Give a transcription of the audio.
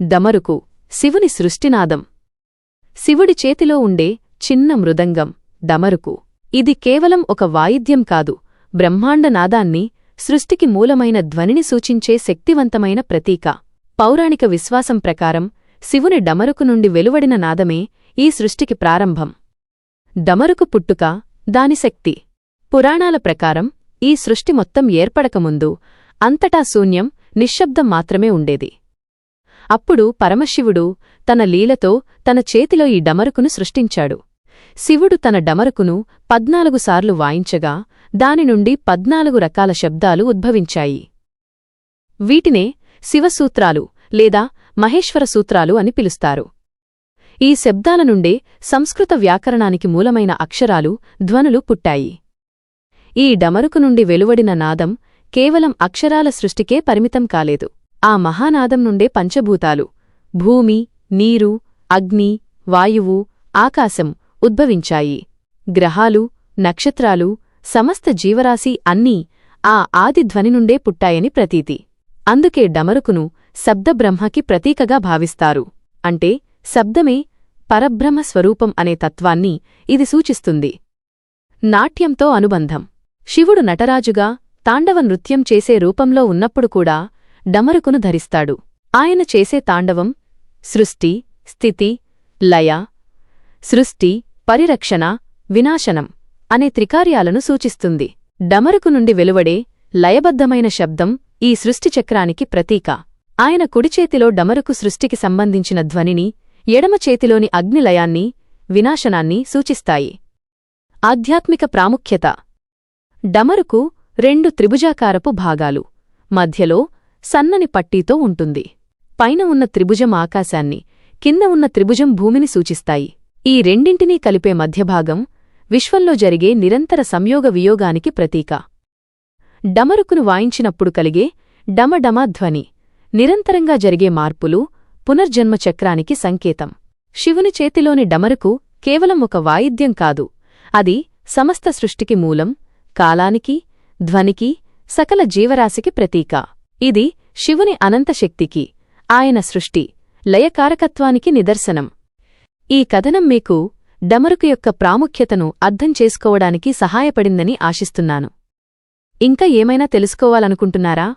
డమరుకు శివుని సృష్టినాదం. శివుడి చేతిలో ఉండే చిన్న మృదంగం డమరుకు ఇది కేవలం ఒక వాయిద్యం కాదు బ్రహ్మాండ నాదాన్ని సృష్టికి మూలమైన ధ్వనిని సూచించే శక్తివంతమైన ప్రతీక. పౌరాణిక విశ్వాసం ప్రకారం శివుని డమరుకు నుండి వెలువడిన నాదమే ఈ సృష్టికి ప్రారంభం. డమరుకు పుట్టుక దాని శక్తి. పురాణాల ప్రకారం ఈ సృష్టి మొత్తం ఏర్పడకముందు అంతటా శూన్యం నిశ్శబ్దం మాత్రమే ఉండేది. అప్పుడు పరమశివుడు తన లీలతో తన చేతిలో ఈ డమరుకును సృష్టించాడు. శివుడు తన డమరుకును పద్నాలుగు సార్లు వాయించగా దాని నుండి పద్నాలుగు రకాల శబ్దాలు ఉద్భవించాయి. వీటినే శివసూత్రాలు లేదా మహేశ్వర సూత్రాలు అని పిలుస్తారు. ఈ శబ్దాల నుండే సంస్కృత వ్యాకరణానికి మూలమైన అక్షరాలు ధ్వనులు పుట్టాయి. ఈ డమరుకు నుండి వెలువడిన నాదం కేవలం అక్షరాల సృష్టికే పరిమితం కాలేదు. ఆ మహానాదం నుండే పంచభూతాలు. భూమి నీరు అగ్ని వాయువు ఆకాశం ఉద్భవించాయి. గ్రహాలు నక్షత్రాలు సమస్త జీవరాశి అన్నీ ఆ ఆదిధ్వని నుండే పుట్టాయని ప్రతీతి. అందుకే డమరుకును శబ్దబ్రహ్మకి ప్రతీకగా భావిస్తారు. అంటే శబ్దమే పరబ్రహ్మ స్వరూపం అనే తత్వాన్ని ఇది సూచిస్తుంది. నాట్యంతో అనుబంధం. శివుడు నటరాజుగా తాండవ నృత్యం చేసే రూపంలో ఉన్నప్పుడు కూడా డమరుకును ధరిస్తాడు. ఆయన చేసే తాండవం సృష్టి స్థితి లయ సృష్టి పరిరక్షణ వినాశనం అనే త్రికార్యాలను సూచిస్తుంది. డమరుకు నుండి వెలువడే లయబద్ధమైన శబ్దం ఈ సృష్టి చక్రానికి ప్రతీక. ఆయన కుడిచేతిలో డమరుకు సృష్టికి సంబంధించిన ధ్వనిని ఎడమ చేతిలోని అగ్నిలయాన్ని వినాశనాన్ని సూచిస్తాయి. ఆధ్యాత్మిక ప్రాముఖ్యత. డమరుకు రెండు త్రిభుజాకారపు భాగాలు. మధ్యలో సన్నని పట్టీతో ఉంటుంది. పైన ఉన్న త్రిభుజం ఆకాశాన్ని కింద ఉన్న త్రిభుజం భూమిని సూచిస్తాయి. ఈ రెండింటినీ కలిపే మధ్యభాగం విశ్వంలో జరిగే నిరంతర సంయోగ వియోగానికి ప్రతీక. డమరుకును వాయించినప్పుడు కలిగే డమడమ ధ్వని నిరంతరంగా జరిగే మార్పులు పునర్జన్మ చక్రానికి సంకేతం. శివుని చేతిలోని డమరుకు కేవలం ఒక వాయిద్యం కాదు అది సమస్త సృష్టికి మూలం కాలానికి ధ్వనికి సకల జీవరాశికి ప్రతీక. ఇది శివుని అనంత శక్తికి ఆయన సృష్టి లయకారకత్వానికి నిదర్శనం. ఈ కథనం మీకు డమరుకు యొక్క ప్రాముఖ్యతను అర్థం చేసుకోవడానికి సహాయపడిందని ఆశిస్తున్నాను. ఇంకా ఏమైనా తెలుసుకోవాలనుకుంటున్నారా?